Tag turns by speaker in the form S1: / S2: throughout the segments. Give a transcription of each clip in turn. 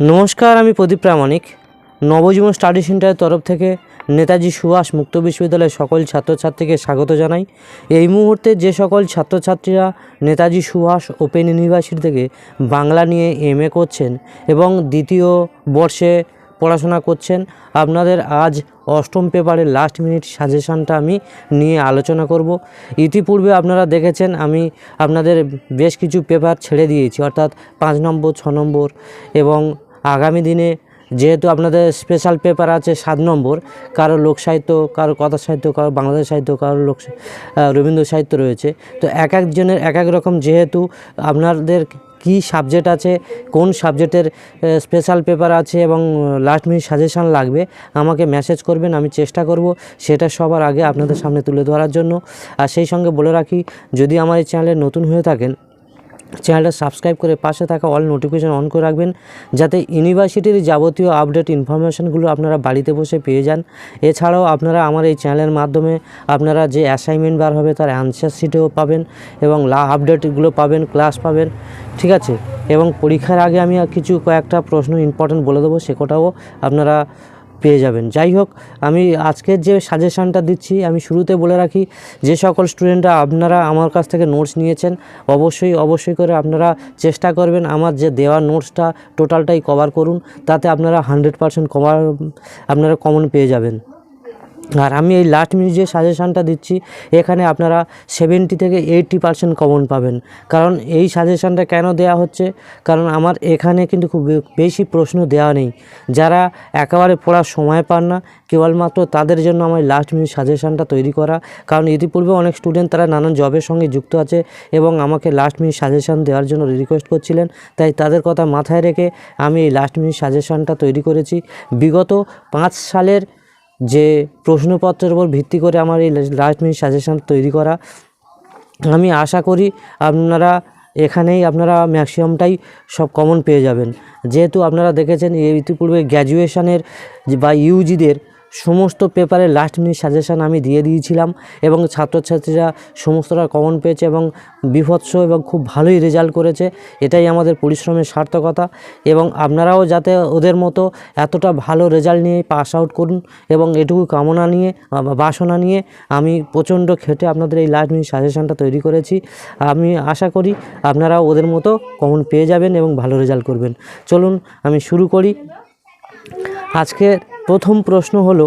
S1: নমস্কার, আমি প্রদীপ প্রামাণিক। নবজীবন স্টাডি সেন্টারের তরফ থেকে নেতাজি সুভাষ মুক্ত বিশ্ববিদ্যালয়ের সকল ছাত্রছাত্রীকে স্বাগত জানাই। এই মুহূর্তে যে সকল ছাত্রছাত্রীরা নেতাজি সুভাষ ওপেন ইউনিভার্সিটি থেকে বাংলা নিয়ে এম করছেন এবং দ্বিতীয় বর্ষে পড়াশোনা করছেন, আপনাদের আজ অষ্টম পেপারের লাস্ট মিনিট সাজেশানটা আমি নিয়ে আলোচনা করব। ইতিপূর্বে আপনারা দেখেছেন, আমি আপনাদের বেশ কিছু পেপার ছেড়ে দিয়েছি, অর্থাৎ পাঁচ নম্বর, ছ নম্বর এবং আগামী দিনে যেহেতু আপনাদের স্পেশাল পেপার আছে সাত নম্বর, কারও লোক সাহিত্য, কারও কথা সাহিত্য, কারও বাংলাদেশ সাহিত্য, কারও লোক রবীন্দ্র সাহিত্য রয়েছে। তো এক একজনের এক এক রকম যেহেতু আপনাদের কি সাবজেক্ট আছে, কোন সাবজেক্টের স্পেশাল পেপার আছে এবং লাস্ট মিনিট সাজেশান লাগবে, আমাকে মেসেজ করবেন, আমি চেষ্টা করব সেটা সবার আগে আপনাদের সামনে তুলে ধরার জন্য। আর সেই সঙ্গে বলে রাখি, যদি আমার এই চ্যানেলে নতুন হয়ে থাকেন চ্যানেলটা সাবস্ক্রাইব করে পাশে থাকা অল নোটিফিকেশন অন করে রাখবেন, যাতে ইউনিভার্সিটির যাবতীয় আপডেট ইনফরমেশনগুলো আপনারা বাড়িতে বসে পেয়ে যান। এছাড়াও আপনারা আমার এই চ্যানেলের মাধ্যমে আপনারা যে অ্যাসাইনমেন্ট বার হবে তার অ্যান্সার শিটেও পাবেন এবং লা আপডেটগুলো পাবেন ক্লাস পাবেন, ঠিক আছে? এবং পরীক্ষার আগে আমি কিছু কয়েকটা প্রশ্ন ইম্পর্টেন্ট বলে দেবো, সে কোটাও আপনারা পেয়ে যাবেন। যাই হোক, আমি আজকের যে সাজেশানটা দিচ্ছি, আমি শুরুতে বলে রাখি, যে সকল স্টুডেন্টরা আপনারা আমার কাছ থেকে নোটস নিয়েছেন, অবশ্যই অবশ্যই করে আপনারা চেষ্টা করবেন আমার যে দেওয়া নোটসটা টোটালটাই কভার করুন, তাতে আপনারা হান্ড্রেড পারসেন্ট কভার আপনারা কমন পেয়ে যাবেন। আর আমি এই লাস্ট মিনিট যে সাজেশানটা দিচ্ছি, এখানে আপনারা সেভেন্টি থেকে এইটটি পার্সেন্ট কমন পাবেন। কারণ এই সাজেশানটা কেন দেয়া হচ্ছে? কারণ আমার এখানে কিন্তু খুব বেশি প্রশ্ন দেওয়া নেই। যারা একেবারে পড়ার সময় পান না, কেবলমাত্র তাদের জন্য আমার লাস্ট মিনিট সাজেশানটা তৈরি করা। কারণ ইতিপূর্বে অনেক স্টুডেন্ট তারা নানান জবের সঙ্গে যুক্ত আছে এবং আমাকে লাস্ট মিনিট সাজেশান দেওয়ার জন্য রিকোয়েস্ট করছিলেন। তাই তাদের কথা মাথায় রেখে আমি এই লাস্ট মিনিট সাজেশানটা তৈরি করেছি। বিগত পাঁচ সালের যে প্রশ্নপত্রের উপর ভিত্তি করে আমার এই লাস্ট মিনিট সাজেশান তৈরি করা। আমি আশা করি আপনারা এখানেই আপনারা ম্যাক্সিমামটাই সব কমন পেয়ে যাবেন। যেহেতু আপনারা দেখেছেন ইতিপূর্বে গ্র্যাজুয়েশনের বা ইউজিদের সমস্ত পেপারে লাস্ট মিনিট সাজেশান আমি দিয়ে দিয়েছিলাম এবং ছাত্রছাত্রীরা সমস্তটা কমন পেয়েছে এবং বিভৎস এবং খুব ভালোই রেজাল্ট করেছে। এটাই আমাদের পরিশ্রমের সার্থকতা এবং আপনারাও যাতে ওদের মতো এতটা ভালো রেজাল্ট নিয়ে পাস আউট করুন এবং এটুকু কামনা নিয়ে বাসনা নিয়ে আমি প্রচণ্ড খেটে আপনাদের এই লাস্ট মিনিট সাজেশানটা তৈরি করেছি। আমি আশা করি আপনারা ওদের মতো কমন পেয়ে যাবেন এবং ভালো রেজাল্ট করবেন। চলুন আমি শুরু করি। আজকের প্রথম প্রশ্ন হলো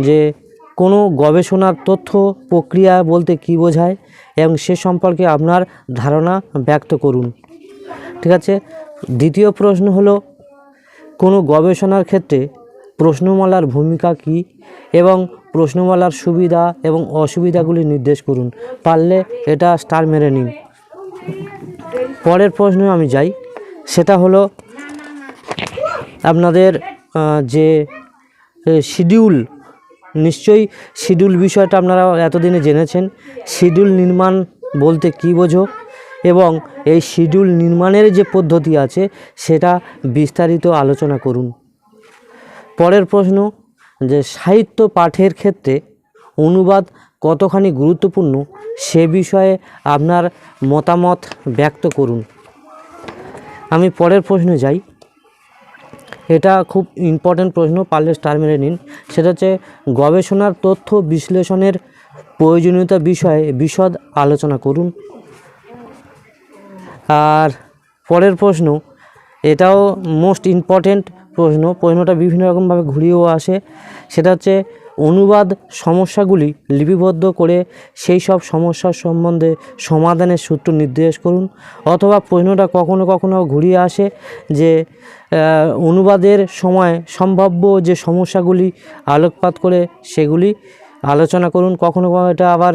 S1: যে কোনো গবেষণার তথ্য, প্রক্রিয়া বলতে কী বোঝায় এবং সে সম্পর্কে আপনার ধারণা ব্যক্ত করুন। ঠিক আছে? দ্বিতীয় প্রশ্ন হলো, কোনো গবেষণার ক্ষেত্রে প্রশ্নমালার ভূমিকা কী এবং প্রশ্নমালার সুবিধা এবং অসুবিধাগুলি নির্দেশ করুন। পারলে এটা স্টার মেরে নিন। পরের প্রশ্নে আমি যাই। সেটা হলো, আপনাদের যে শিডিউল। নিশ্চয়ই শিডিউল বিষয়টা আপনারা এতদিনে জেনেছেন। শিডিউল নির্মাণ বলতে কী বোঝো? এবং এই শিডিউল নির্মাণের যে পদ্ধতি আছে, সেটা বিস্তারিত আলোচনা করুন। পরের প্রশ্ন, যে সাহিত্য পাঠের ক্ষেত্রে অনুবাদ কতখানি গুরুত্বপূর্ণ, সে বিষয়ে আপনার মতামত ব্যক্ত করুন। আমি পরের প্রশ্নে যাই। এটা খুব ইম্পর্টেন্ট প্রশ্ন, পারলে স্টার মেরে নিন। সেটা হচ্ছে গবেষণার তথ্য বিশ্লেষণের প্রয়োজনীয়তা বিষয়ে বিশদ আলোচনা করুন। আর পরের প্রশ্ন, এটাও মোস্ট ইম্পর্টেন্ট প্রশ্ন। প্রশ্নটা বিভিন্ন রকমভাবে ঘুরিয়েও আসে। সেটা হচ্ছে অনুবাদ সমস্যাগুলি লিপিবদ্ধ করে সেই সব সমস্যার সম্বন্ধে সমাধানের সূত্র নির্দেশ করুন। অথবা প্রশ্নটা কখনো কখনো ঘুরিয়ে আসে যে অনুবাদের সময় সম্ভাব্য যে সমস্যাগুলি আলোকপাত করে সেগুলি আলোচনা করুন। কখনো কখনো এটা আবার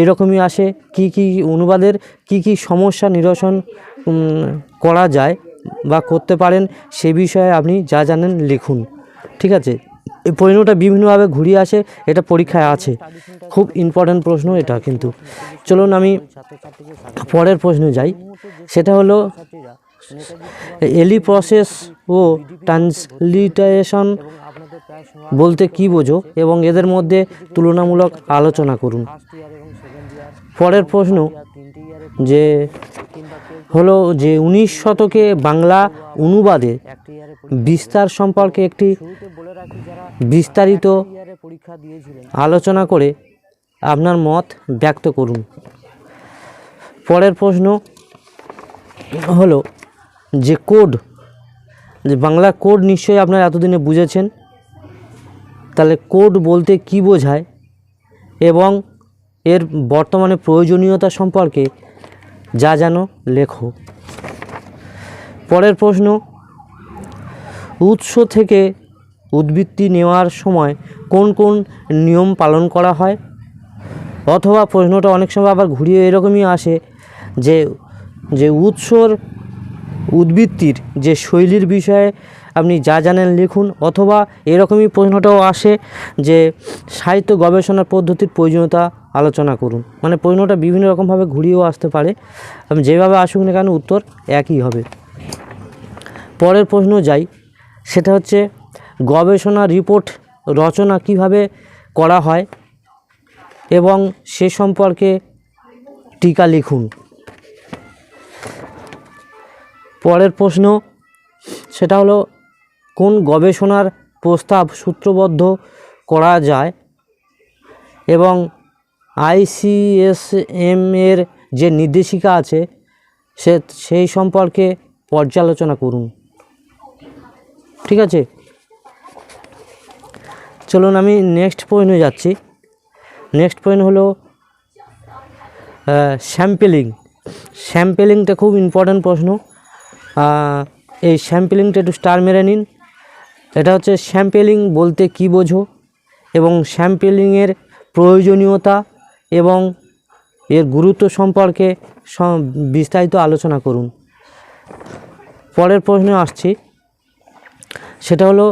S1: এরকমই আসে কি কি অনুবাদের কি কি সমস্যা নিরসন করা যায় বা করতে পারেন সে বিষয়ে আপনি যা জানেন লিখুন। ঠিক আছে? এই প্রশ্নটা বিভিন্নভাবে ঘুরিয়ে আসে, এটা পরীক্ষায় আছে। খুব ইম্পর্ট্যান্ট প্রশ্ন এটা কিন্তু। চলুন আমি পরের প্রশ্নে যাই। সেটা হলো এলি প্রসেস ও ট্রান্সলিটারেশন বলতে কী বোঝো এবং এদের মধ্যে তুলনামূলক আলোচনা করুন। পরের প্রশ্ন, যে হলো যে উনিশ শতকে বাংলা অনুবাদে বিস্তার সম্পর্কে একটি বিস্তারিত আলোচনা করে আপনার মত ব্যক্ত করুন। পরের প্রশ্ন হলো যে কোড যে বাংলা কোড নিশ্চয়ই আপনারা এতদিনে বুঝেছেন। তাহলে কোড বলতে কি বোঝায়? এবং এর বর্তমানে প্রয়োজনীয়তা সম্পর্কে যা জানো লেখো। পরের প্রশ্ন উৎস থেকে উদ্বৃত্তি নেওয়ার সময় কোন কোন নিয়ম পালন করা হয়? অথবা প্রশ্নটা অনেক সময় আবার ঘুরিয়ে এরকমই আসে যে যে উৎসর উদ্বৃত্তির যে শৈলীর বিষয়ে আপনি যা জানেন লিখুন, অথবা এরকমই প্রশ্নটাও আসে যে সাহিত্য গবেষণার পদ্ধতির প্রয়োজনীয়তা আলোচনা করুন। মানে প্রশ্নটা বিভিন্ন রকমভাবে ঘুরিয়েও আসতে পারে। আমি যেভাবে আসুক না কেন উত্তর একই হবে। পরের প্রশ্ন যাই, সেটা হচ্ছে গবেষণা রিপোর্ট রচনা কীভাবে করা হয় এবং সে সম্পর্কে টিকা লিখুন। পরের প্রশ্ন, সেটা হলো, কোন গবেষণার প্রস্তাব সূত্রবদ্ধ করা যায় এবং আইসিএসএম এর যে নির্দেশিকা আছে, সে, সেই সম্পর্কে পর্যালোচনা করুন। ঠিক আছে? চলুন আমি নেক্সট পয়েন্টে যাচ্ছি। নেক্সট পয়েন্ট হলো স্যাম্পেলিং স্যাম্পেলিংটা খুব ইম্পর্ট্যান্ট প্রশ্ন। এই স্যাম্পেলিংটা একটু স্টার মেরে নিন। এটা হচ্ছে স্যাম্পেলিং বলতে কী বোঝো এবং স্যাম্পেলিংয়ের প্রয়োজনীয়তা এবং এর গুরুত্ব সম্পর্কে বিস্তারিত আলোচনা করুন। পরের প্রশ্নে আসছি। সেটা হলো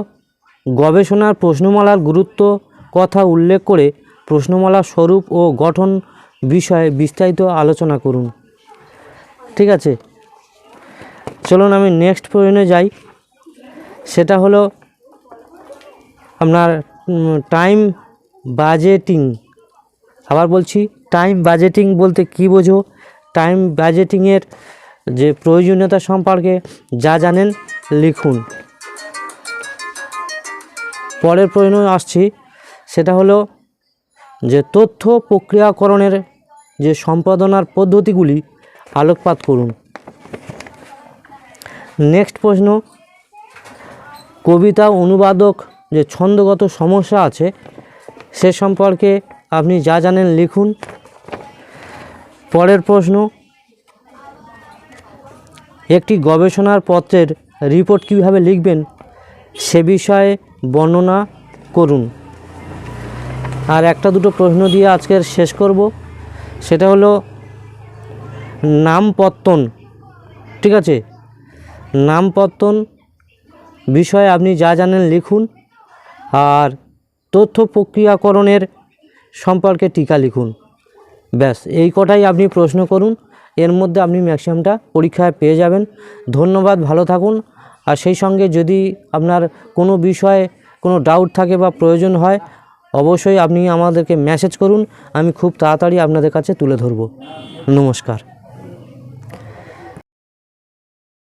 S1: গবেষণার প্রশ্নমালার গুরুত্ব কথা উল্লেখ করে প্রশ্নমালার স্বরূপ ও গঠন বিষয়ে বিস্তারিত আলোচনা করুন। ঠিক আছে। চলুন আমি নেক্সট প্রশ্নে যাই। সেটা হলো আপনার টাইম বাজেটিং আবার বলছি টাইম বাজেটিং বলতে কী বোঝো? টাইম বাজেটিংয়ের যে প্রয়োজনীয়তা সম্পর্কে যা জানেন লিখুন। পরের প্রশ্ন আসছি, সেটা হলো যে তথ্য প্রক্রিয়াকরণের যে সম্পাদনার পদ্ধতিগুলি, আলোকপাত করুন। নেক্সট প্রশ্ন, কবিতা অনুবাদক যে ছন্দগত সমস্যা আছে, সে সম্পর্কে আপনি যা জানেন লিখুন। পরের প্রশ্ন, একটি গবেষণার পত্রের রিপোর্ট কীভাবে লিখবেন, সে বিষয়ে বর্ণনা করুন। আর একটা দুটো প্রশ্ন দিয়ে আজকের শেষ করব। সেটা হলো নামপত্তন ঠিক আছে? নামপত্তন বিষয়ে আপনি যা জানেন লিখুন, আর তথ্য প্রক্রিয়াকরণের সম্পর্কে টিকা লিখুন। ব্যাস, এই কটাই আপনি প্রশ্ন করুন। এর মধ্যে আপনি ম্যাক্সিমামটা পরীক্ষায় পেয়ে যাবেন। ধন্যবাদ, ভালো থাকুন। আর সেই সঙ্গে যদি আপনার কোনো বিষয়ে কোনো ডাউট থাকে বা প্রয়োজন হয়, অবশ্যই আপনি আমাদেরকে মেসেজ করুন, আমি খুব তাড়াতাড়ি আপনাদের কাছে তুলে ধরব। নমস্কার।